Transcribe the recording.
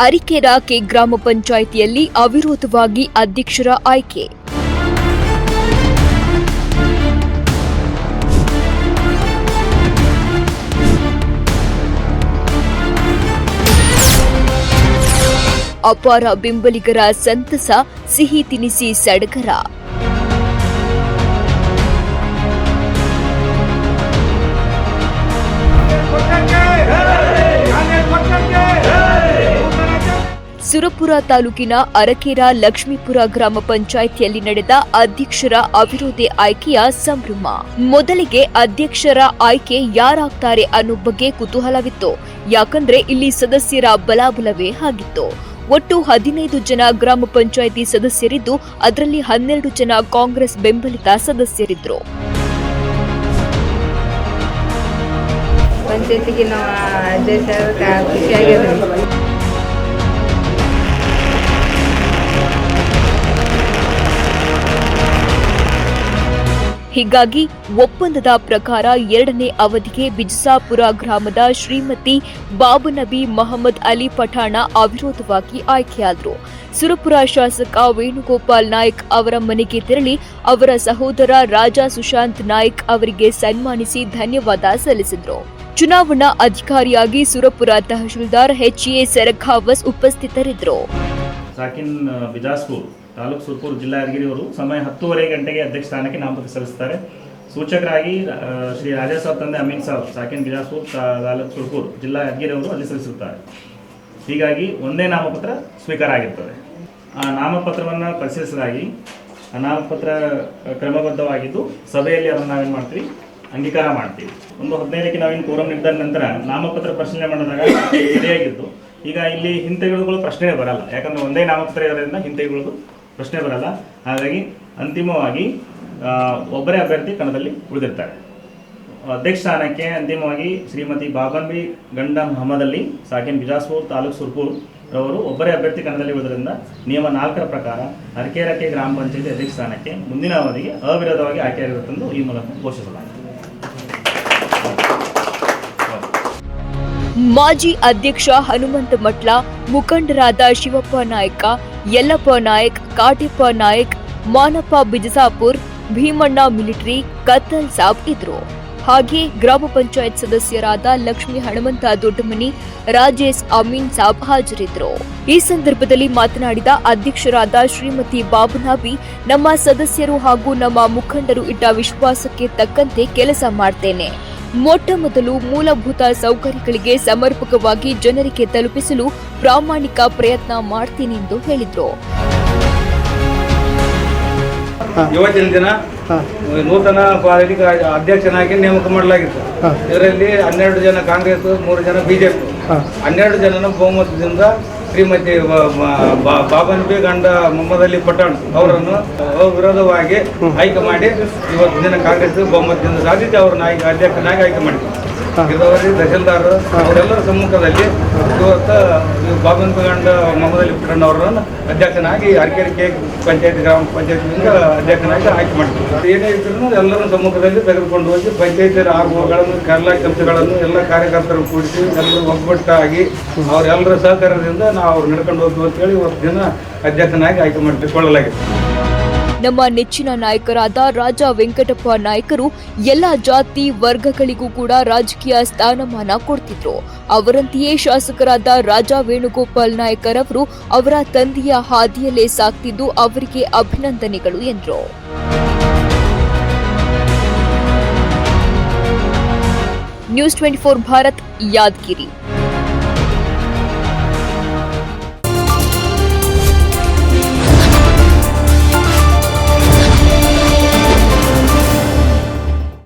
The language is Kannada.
ಅರಿಕೆರ ಕೆ ಗ್ರಾಮ ಪಂಚಾಯಿತಿಯಲ್ಲಿ ಅವಿರೋಧವಾಗಿ ಅಧ್ಯಕ್ಷರ ಆಯ್ಕೆ. ಅಪಾರ ಬೆಂಬಲಿಗರ ಸಂತಸ ಸಿಹಿ ತಿನಿಸಿ ಸಡಗರ. ಸುರಪುರ ತಾಲೂಕಿನ ಅರಕೇರ ಲಕ್ಷ್ಮೀಪುರ ಗ್ರಾಮ ಪಂಚಾಯಿತಿಯಲ್ಲಿ ನಡೆದ ಅಧ್ಯಕ್ಷರ ಅವಿರೋಧಿ ಆಯ್ಕೆಯ ಸಂಭ್ರಮ. ಮೊದಲಿಗೆ ಅಧ್ಯಕ್ಷರ ಆಯ್ಕೆ ಯಾರಾಗ್ತಾರೆ ಅನ್ನೋ ಬಗ್ಗೆ ಕುತೂಹಲವಿತ್ತು. ಯಾಕಂದ್ರೆ ಇಲ್ಲಿ ಸದಸ್ಯರ ಬಲಾಬಲವೇ ಆಗಿತ್ತು. ಒಟ್ಟು ಹದಿನೈದು ಜನ ಗ್ರಾಮ ಪಂಚಾಯಿತಿ ಸದಸ್ಯರಿದ್ದು, ಅದರಲ್ಲಿ ಹನ್ನೆರಡು ಜನ ಕಾಂಗ್ರೆಸ್ ಬೆಂಬಲಿತ ಸದಸ್ಯರಿದ್ದರು ಪಂಚಾಯತಿಗೆ ನಾವು ಅಧ್ಯಕ್ಷ ಹೀಗಾಗಿ ಒಪ್ಪಂದದ ಪ್ರಕಾರ ಎರಡನೇ ಅವಧಿಗೆ ಬಿಜಸಾಪುರ ಗ್ರಾಮದ ಶ್ರೀಮತಿ ಬಾಬುನಬಿ ಮಹಮ್ಮದ್ ಅಲಿ ಪಠಾಣ ಅವಿರೋಧವಾಗಿ ಆಯ್ಕೆಯಾದರು. ಸುರಪುರ ಶಾಸಕ ವೇಣುಗೋಪಾಲ್ ನಾಯ್ಕ್ ಅವರ ಮನೆಗೆ ತೆರಳಿ ಅವರ ಸಹೋದರ ರಾಜಾ ಸುಶಾಂತ್ ನಾಯ್ಕ್ ಅವರಿಗೆ ಸನ್ಮಾನಿಸಿ ಧನ್ಯವಾದ ಸಲ್ಲಿಸಿದರು. ಚುನಾವಣಾ ಅಧಿಕಾರಿಯಾಗಿ ಸುರಪುರ ತಹಶೀಲ್ದಾರ್ ಎಚ್ಎ ಸೆರಖಾವಸ್ ಉಪಸ್ಥಿತರಿದ್ದರು ತಾಲೂಕು ಸುರ್ಪುರ್ ಜಿಲ್ಲಾ ಯಾದಗಿರಿ ಅವರು ಸಮಯ ಹತ್ತೂವರೆ ಗಂಟೆಗೆ ಅಧ್ಯಕ್ಷ ಸ್ಥಾನಕ್ಕೆ ನಾಮಪತ್ರ ಸಲ್ಲಿಸುತ್ತಾರೆ. ಸೂಚಕರಾಗಿ ಶ್ರೀ ರಾಜಾ ಸಾಬ್ ತಂದೆ ಅಮೀನ್ ಸಾಬ್, ಸಾಕಿನ್ ಬಿಜಾಪುರ್ ತಾಲೂಕು ಸುರ್ಪುರ್ ಜಿಲ್ಲಾ ಯಾದಗಿರಿ ಅವರು ಅಲ್ಲಿ ಸಲ್ಲಿಸುತ್ತಾರೆ. ಹೀಗಾಗಿ ಒಂದೇ ನಾಮಪತ್ರ ಸ್ವೀಕಾರ ಆಗಿರ್ತದೆ. ಆ ನಾಮಪತ್ರವನ್ನು ಪರಿಶೀಲಿಸಲಾಗಿ ಆ ನಾಮಪತ್ರ ಕ್ರಮಬದ್ಧವಾಗಿದ್ದು ಸಭೆಯಲ್ಲಿ ಅದನ್ನು ನಾವೇನು ಮಾಡ್ತೀವಿ? ಅಂಗೀಕಾರ ಮಾಡ್ತೀವಿ. ಒಂದು ಹದಿನೈದಕ್ಕೆ ನಾವೇನು ಕೋರಂ ನಿರ್ಧಾರ ನಂತರ ನಾಮಪತ್ರ ಪರಿಶೀಲನೆ ಮಾಡಿದಾಗ ಸರಿಯಾಗಿದ್ದು. ಈಗ ಇಲ್ಲಿ ಹಿಂತೆಗೆದುಕೊಳ್ಳೋ ಪ್ರಶ್ನೆ ಬರಲ್ಲ. ಯಾಕಂದ್ರೆ ಒಂದೇ ನಾಮಪತ್ರ ಇರೋದ್ರಿಂದ ಹಿಂತೆಗೆದುಕೊಳ್ಳೋದು ಪ್ರಶ್ನೆ ಬರಲ್ಲ. ಹಾಗಾಗಿ ಅಂತಿಮವಾಗಿ ಒಬ್ಬರೇ ಅಭ್ಯರ್ಥಿ ಕಣದಲ್ಲಿ ಉಳಿದಿರ್ತಾರೆ. ಅಧ್ಯಕ್ಷ ಸ್ಥಾನಕ್ಕೆ ಅಂತಿಮವಾಗಿ ಶ್ರೀಮತಿ ಬಾಬನ್ಬಿ ಗಂಡ ಅಲ್ಲಿ ಸಾಕಿನ್ ಬಿಜಾಸ್ಪುರ್ ತಾಲೂಕು ಸುರ್ಪುರ್ ರವರು ಒಬ್ಬರೇ ಅಭ್ಯರ್ಥಿ ಕಣದಲ್ಲಿ ಉಳಿದ್ರಿಂದ ನಿಯಮ ನಾಲ್ಕರ ಪ್ರಕಾರ ಅರಕೆರಕೆ ಗ್ರಾಮ ಪಂಚಾಯತಿ ಅಧ್ಯಕ್ಷ ಸ್ಥಾನಕ್ಕೆ ಮುಂದಿನ ಅವಧಿಗೆ ಅವಿರೋಧವಾಗಿ ಆಯ್ಕೆಯಾಗಿರುತ್ತೆಂದು ಈ ಮೂಲಕ ಘೋಷಿಸಲಾಗಿದೆ. ಮಾಜಿ ಅಧ್ಯಕ್ಷ ಹನುಮಂತ ಮಟ್ಲ ಮುಖಂಡರಾದ ಶಿವಪ್ಪ ನಾಯ್ಕ, ಯಲ್ಲಪ್ಪ ನಾಯಕ್, ಕಾಟಿಪ್ಪ ನಾಯಕ್, ಮಾನಪ್ಪ ಬಿಜಸಾಪುರ್ ಭೀಮಣ್ಣ ಮಿಲಿಟರಿ, ಕತ್ತಲ್ ಸಾಬ್ ಇದ್ರು. ಹಾಗೆ ಗ್ರಾಮ ಪಂಚಾಯತ್ ಸದಸ್ಯರಾದ ಲಕ್ಷ್ಮಿ ಹನುಮಂತ ದೊಡ್ಡಮನಿ, ರಾಜೇಶ್ ಅಮೀನ್ ಸಾಬ್ ಹಾಜರಿದ್ದರು ಈ ಸಂದರ್ಭದಲ್ಲಿ ಮಾತನಾಡಿದ ಅಧ್ಯಕ್ಷರಾದ ಶ್ರೀಮತಿ ಬಾಬುನಾಬಿ, ನಮ್ಮ ಸದಸ್ಯರು ಹಾಗೂ ನಮ್ಮ ಮುಖಂಡರು ಇಟ್ಟ ವಿಶ್ವಾಸಕ್ಕೆ ತಕ್ಕಂತೆ ಕೆಲಸ ಮಾಡ್ತೇನೆ. ಮೊಟ್ಟ ಮೊದಲು ಮೂಲಭೂತ ಸೌಕರ್ಯಗಳಿಗೆ ಸಮರ್ಪಕವಾಗಿ ಜನರಿಗೆ ತಲುಪಿಸಲು ಪ್ರಾಮಾಣಿಕ ಪ್ರಯತ್ನ ಮಾಡ್ತೀನಿ ಎಂದು ಹೇಳಿದರು. ಯುವಜನ ದಿನ ನೂತನ ಪಾಲಿಕೆ ಅಧ್ಯಕ್ಷನಾಗಿ ನೇಮಕ ಮಾಡಲಾಗಿತ್ತು. ಇದರಲ್ಲಿ ಹನ್ನೆರಡು ಜನ ಕಾಂಗ್ರೆಸ್ ಮೂರು ಜನ ಬಿಜೆಪಿ. ಹನ್ನೆರಡು ಜನನ ಬಹುಮತದಿಂದ ಶ್ರೀಮತಿ ಬಾಬನ್ ಬಿ ಗಂಡ ಮೊಹಮ್ಮದ್ ಅಲಿ ಪಠಾಣ್ ಅವರನ್ನು ವಿರೋಧವಾಗಿ ಆಯ್ಕೆ ಮಾಡಿ ಇವತ್ತು ದಿನ ಕಾಂಗ್ರೆಸ್ ಬಹುಮತದಿಂದ ಸಾಧಿಸಿ ಅವರನ್ನು ಆಯ್ಕೆ ಅಧ್ಯಕ್ಷನಾಗಿ ಆಯ್ಕೆ ಮಾಡಿದ್ರು. ಇದವರಿ ತಹಸೀಲ್ದಾರ್ ಅವರೆಲ್ಲರ ಸಮ್ಮುಖದಲ್ಲಿ ಇವತ್ತು ಬಾಬನ್ ಗಂಡ ಮೊಹಮ್ಮದ್ ಪಠಾಣ್ ಅವರನ್ನು ಅಧ್ಯಕ್ಷನಾಗಿ ಅರಕೆರೆ ಪಂಚಾಯತ್ ಗ್ರಾಮ ಪಂಚಾಯತ್ನಿಂದ ಅಧ್ಯಕ್ಷನಾಗಿ ಆಯ್ಕೆ ಮಾಡಿದ್ರು. ಏನೇ ಇದ್ರೂ ಎಲ್ಲರ ಸಮ್ಮುಖದಲ್ಲಿ ತೆಗೆದುಕೊಂಡು ಹೋಗಿ ಪಂಚಾಯತ್ ಆಗುವಗಳನ್ನು ಎಲ್ಲ ಕೆಲಸಗಳನ್ನು ಎಲ್ಲ ಕಾರ್ಯಕರ್ತರು ಕೂಡಿಸಿ ಎಲ್ಲರೂ ಒಗ್ಗಟ್ಟಾಗಿ ಅವರೆಲ್ಲರ ಸಹಕಾರದಿಂದ ನಾವು ಅವ್ರು ನಡ್ಕೊಂಡು ಹೋಗ್ತೀವಿ ಅಂತೇಳಿ ಇವತ್ತು ದಿನ ಅಧ್ಯಕ್ಷನಾಗಿ ಆಯ್ಕೆ ಮಾಡಿಕೊಳ್ಳಲಾಗಿದೆ. ನಮ್ಮ ನೆಚ್ಚಿನ ನಾಯಕರಾದ ರಾಜ ವೆಂಕಟಪ್ಪ ನಾಯಕರು ಎಲ್ಲ ಜಾತಿ ವರ್ಗಗಳಿಗೂ ಕೂಡ ರಾಜಕೀಯ ಸ್ಥಾನಮಾನ ಕೊಡ್ತಿದ್ರು. ಅವರಂತೆಯೇ ಶಾಸಕರಾದ ರಾಜಾ ವೇಣುಗೋಪಾಲ್ ನಾಯಕರವರು ಅವರ ತಂದೆಯ ಹಾದಿಯಲ್ಲೇ ಸಾಕ್ತಿದ್ದು ಅವರಿಗೆ ಅಭಿನಂದನೆಗಳು ಎಂದರು. News twenty four Bharat, Yadgiri.